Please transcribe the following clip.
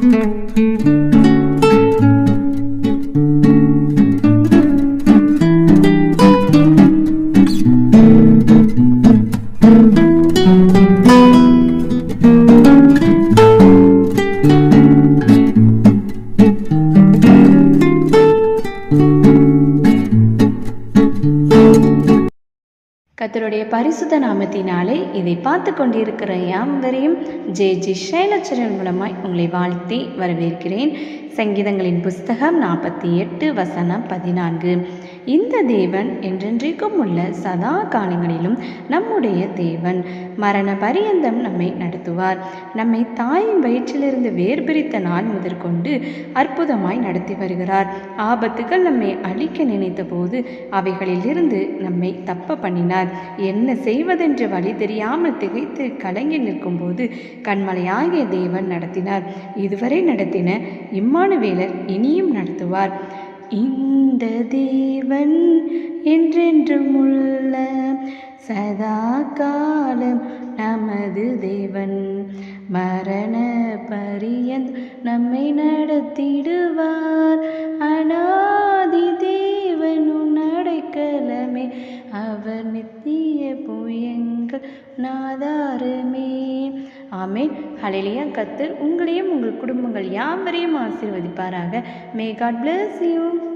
Thank you. கத்தருடைய பரிசுத்த நாமத்தினாலே இதை பார்த்து கொண்டிருக்கிற யாவரையும் ஜே ஜி ஷைலச்சரன் மூலமாய் உங்களை வாழ்த்தி வரவேற்கிறேன். சங்கீதங்களின் புஸ்தகம் நாற்பத்தி எட்டு வசனம் பதினான்கு. இந்த தேவன் என்றென்றைக்கும் உள்ள சதா காலங்களிலும் நம்முடைய தேவன். மரண பரியந்தம் நம்மை நடத்துவார். நம்மை தாயின் வயிற்றிலிருந்து வேர் பிரித்த நாள் முதற்கொண்டு அற்புதமாய் நடத்தி வருகிறார். ஆபத்துகள் நம்மை அழிக்க நினைத்த போது அவைகளிலிருந்து நம்மை தப்ப பண்ணினார். என்ன செய்வதென்று வழி தெரியாமல் திகைத்து கலங்கி நிற்கும்போது கண்மலையாகிய தேவன் நடத்தினார். இதுவரை நடத்தின இம்மானுவேலர் இனியும் நடத்துவார். இந்த தேவன் என்றென்றும் உள்ள சதா காலம் நமது தேவன். மரண பரியந்த் நம்மை நடத்திடுவார். அவர் நித்திய புயங்கள் நாதாரமே. ஆமேன். ஹalleluya. கத்தர் உங்களையும் உங்கள் குடும்பங்கள் யாவரையும் ஆசீர்வதிப்பாராக. May God bless you